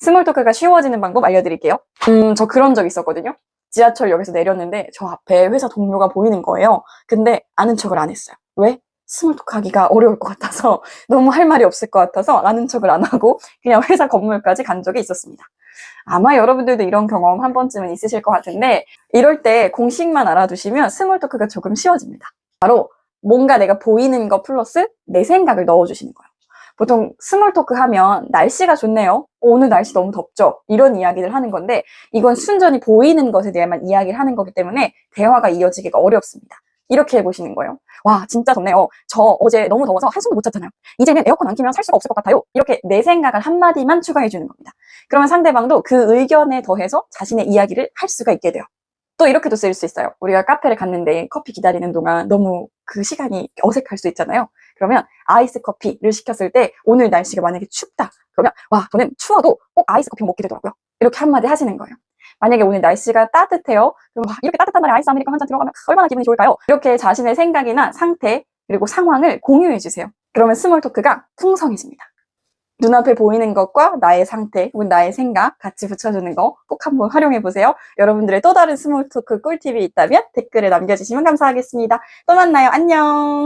스몰 토크가 쉬워지는 방법 알려드릴게요. 음, 저 그런 적 있었거든요. 지하철역에서 내렸는데 저 앞에 회사 동료가 보이는 거예요. 근데 아는 척을 안 했어요. 왜? 스몰 토크 하기가 어려울 것 같아서 너무 할 말이 없을 것 같아서 아는 척을 안 하고 그냥 회사 건물까지 간 적이 있었습니다. 아마 여러분들도 이런 경험 한 번쯤은 있으실 것 같은데 이럴 때 공식만 알아두시면 스몰 토크가 조금 쉬워집니다. 바로 뭔가 내가 보이는 거 플러스 내 생각을 넣어주시는 거예요. 보통 스몰 토크 하면 날씨가 좋네요. 어, 오늘 날씨 너무 덥죠? 이런 이야기를 하는 건데 이건 순전히 보이는 것에 대해만 이야기를 하는 거기 때문에 대화가 이어지기가 어렵습니다. 이렇게 해보시는 거예요. 와, 진짜 덥네요. 저 어제 너무 더워서 한숨도 못 잤잖아요. 이제는 에어컨 안 키면 살 수가 없을 것 같아요. 이렇게 내 생각을 한마디만 추가해 주는 겁니다. 그러면 상대방도 그 의견에 더해서 자신의 이야기를 할 수가 있게 돼요. 또 이렇게도 쓰일 수 있어요. 우리가 카페를 갔는데 커피 기다리는 동안 너무 그 시간이 어색할 수 있잖아요. 그러면 아이스 커피를 시켰을 때 오늘 날씨가 만약에 춥다. 그러면 와, 저는 추워도 꼭 아이스 커피 먹게 되더라고요. 이렇게 한마디 하시는 거예요. 만약에 오늘 날씨가 따뜻해요. 그럼 와, 이렇게 따뜻한 날에 아이스 아메리카노 한 잔 들어가면 얼마나 기분이 좋을까요? 이렇게 자신의 생각이나 상태 그리고 상황을 공유해 주세요. 그러면 스몰 토크가 풍성해집니다. 눈앞에 보이는 것과 나의 상태 혹은 나의 생각 같이 붙여주는 거 꼭 한번 활용해 보세요. 여러분들의 또 다른 스몰 토크 꿀팁이 있다면 댓글에 남겨주시면 감사하겠습니다. 또 만나요. 안녕.